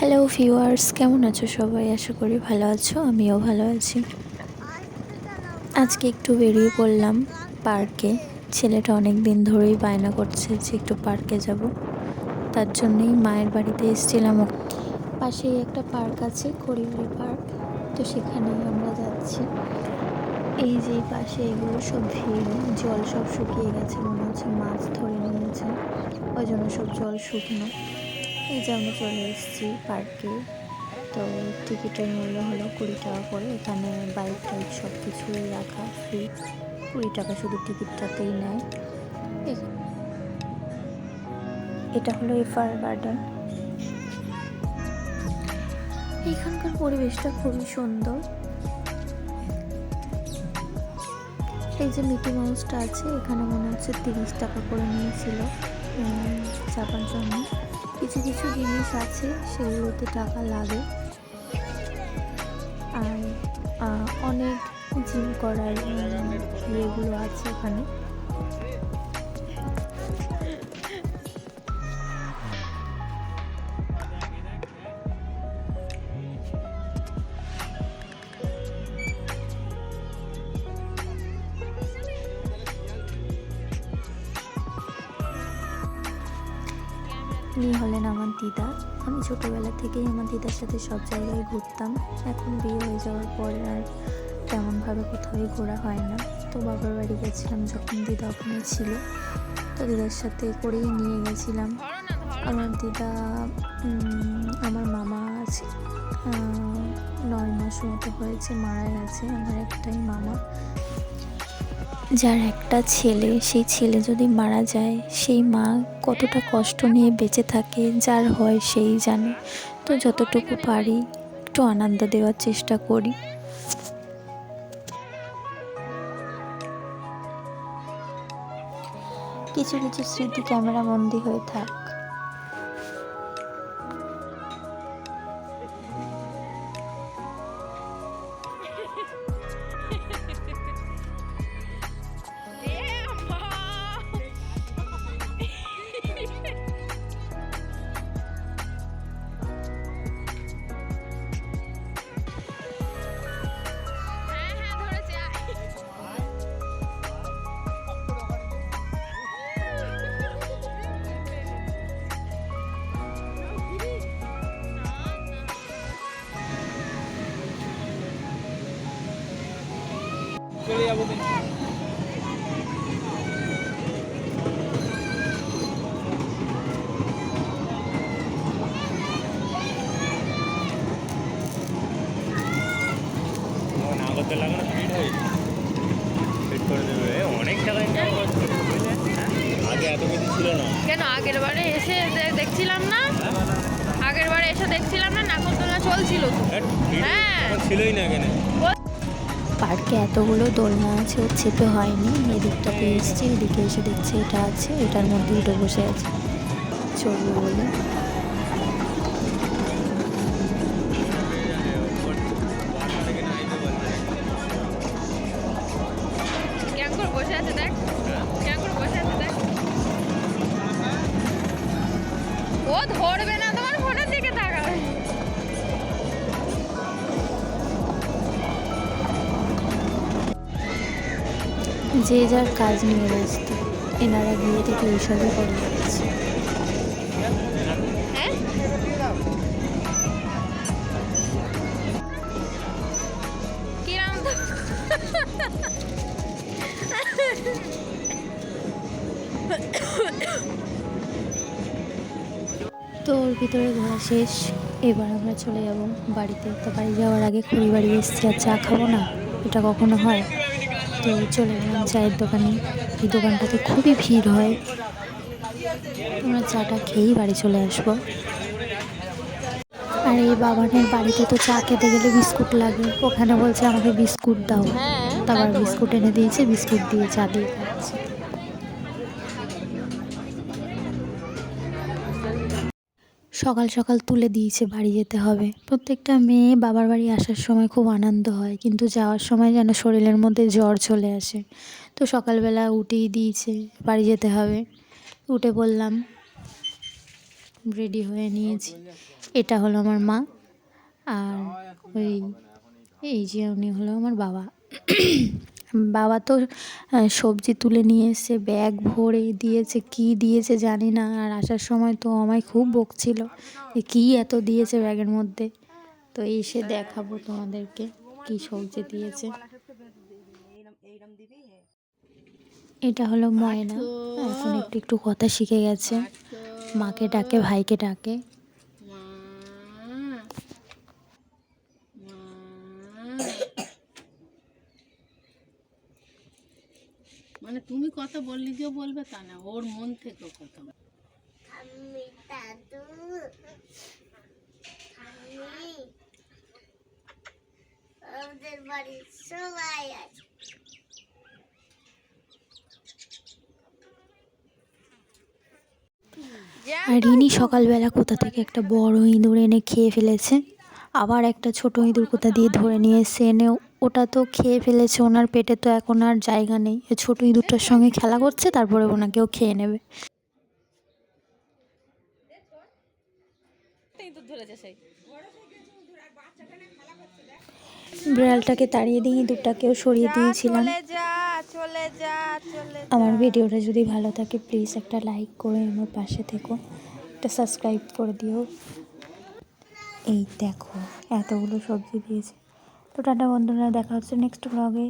Hello viewers কেমন আছো সবাই? আশা করি ভালো আছো, আমিও ভালো আছি। আজকে একটু বেরিয়ে পড়লাম পার্কে। ছেলেটা অনেক দিন ধরেই বায়না করছে যে একটু পার্কে যাব। তার জন্যই মায়ের বাড়িতে এসেছিলাম। পাশেই একটা পার্ক আছে খড়িবাড়ি পার্ক। তো সেখানেই আমরা যাচ্ছি। এই যে পাশে এগুলো সব ভিড়, জল সব শুকিয়ে গেছে, মনে হচ্ছে মাছ ধরে নিয়েছে। ওই জন্য সব জল শুকনো। এই যে আমরা চলে এসেছি পার্কে। তো টিকিটের মূল্য হলো কুড়ি টাকা করে। এখানে বাইক টাইক সব কিছুই রাখা ফ্রি কুড়ি টাকা শুধু টিকিটটাতেই নেয়। এটা হলো এফআর গার্ডেন এখানকার পরিবেশটা খুবই সুন্দর। এই যে মিকি মাউসটা আছে, এখানে মনে হচ্ছে তিরিশ টাকা করে নিয়েছিল চাপার জন্য। কিছু কিছু জিনিস আছে সেগুলোতে টাকা লাগে। আর অনেক জিম করার ইয়েগুলো আছে এখানে। ইনি হলেন আমার দিদা। আমি ছোটোবেলা থেকেই আমার দিদার সাথে সব জায়গায় ঘুরতাম। এখন বিয়ে হয়ে যাওয়ার পরে আর তেমনভাবে কোথাওই ঘোরা হয় না। তো বাবার বাড়ি গেছিলাম যখন দিদা ওখানে ছিল। তো দিদার সাথে করেই নিয়ে গেছিলাম। আমার দিদা আমার মামা আছে। নয় মাস মতো হয়েছে মারা গেছে আমার একটাই মামা। যার একটা ছেলে, সেই ছেলে যদি মারা যায়, সেই মা কতটা কষ্ট নিয়ে বেঁচে থাকে, যার হয় সেই জানে। তো যতটুকু পারি, একটু আনন্দ দেওয়ার চেষ্টা করি। কিছু কিছু স্মৃতি ক্যামেরা বন্দি হয়ে থাক। লাগানো ফিট হয় ফিট করে দেবে। অনেক টাকা ইনকাম করছে। হ্যাঁ? আগে এত কিছু ছিল না। কেন আগের বারে এসে দেখছিলাম না? আগের বারে এসে দেখছিলাম না নাগরদোলা চলছিল ভিড় হ্যাঁ। ছিলই না এখানে। পার্কে এতগুলো দোলনা আছে, ওর চেপে হয়নি। এদিকটাতে এসছে, এদিকে এসে দেখছে এটা আছে, এটার মধ্যে উঠে বসে আছে। চলবে বলে। ও ধরবে যে যার কাজ নিয়ে ব্যস্ত এনারা গিয়ে থেকে এইসবই করে যাচ্ছে হ্যাঁ? তো? তো ওর ভিতরে ঘোরা শেষ। এবার আমরা চলে যাব বাড়িতে। তো বাড়ি যাওয়ার আগে খুঁড়ি বাড়ি এসেছি আর চা খাব না? এটা কখনো হয়? তো চলে গেলাম চায়ের দোকানে। এই দোকানটাতে খুবই ভিড় হয়। আমরা চাটা খেয়েই বাড়ি চলে আসব। আর এই বাবানের বাড়িতে তো চা খেতে গেলে বিস্কুট লাগে। ওখানে বলছে আমাকে বিস্কুট দাও। হ্যাঁ তারপর বিস্কুট এনে দিয়েছে বিস্কুট দিয়ে চা দিয়ে খাচ্ছি। সকাল সকাল তুলে দিয়েছে বাড়ি যেতে হবে। প্রত্যেকটা মেয়ে বাবার বাড়ি আসার সময় খুব আনন্দ হয়, কিন্তু যাওয়ার সময় যেন শরীরের মধ্যে জ্বর চলে আসে। তো সকালবেলা উঠেই দিয়েছে, বাড়ি যেতে হবে। উঠে বললাম, রেডি হয়ে নিয়েছি। এটা হলো আমার মা, আর ওই, এই যে উনি হলো আমার বাবা। বাবা তো সবজি তুলে নিয়ে এসে ব্যাগ ভরে দিয়েছে, কি দিয়েছে জানি না। আর আসার সময় তো আমায় খুব বকছিল যে কী এত দিয়েছে ব্যাগের মধ্যে। তো এসে দেখাবো তোমাদেরকে কি সবজি দিয়েছে। এটা হলো ময়না। এখন একটু একটু কথা শিখে গেছে। মাকে ডাকে, ভাইকে ডাকে। মানে তুমি কথা বললি যে বলবে তা না ওর মন থেকে কথা বলে। আমি দাদু আমি আমাদের বাড়ির সবাই আছে আর রিনি সকালবেলা কোথা থেকে একটা বড় ইঁদুর এনে খেয়ে ফেলেছে আবার একটা ছোট ইঁদুর কোথা দিয়ে ধরে নিয়ে এসে এনে ওটা তো খেয়ে ফেলেছে ওনার পেটে তো এখন আর জায়গা নেই। ছোট ইঁদুরটার সঙ্গে খেলা করছে তারপরে ওনাকেও খেয়ে নেবে। বিড়ালটাকে তাড়িয়ে দিয়ে ইঁদুরটাকেও সরিয়ে দিয়েছিলাম। আমার ভিডিওটা যদি ভালো থাকে প্লিজ একটা লাইক করে আমার পাশে থেকো। একটা সাবস্ক্রাইব করে দিও। এই দেখো এতগুলো সবজি দিয়েছে। তো টাটা বন্ধুরা দেখা হচ্ছে নেক্সট ব্লগে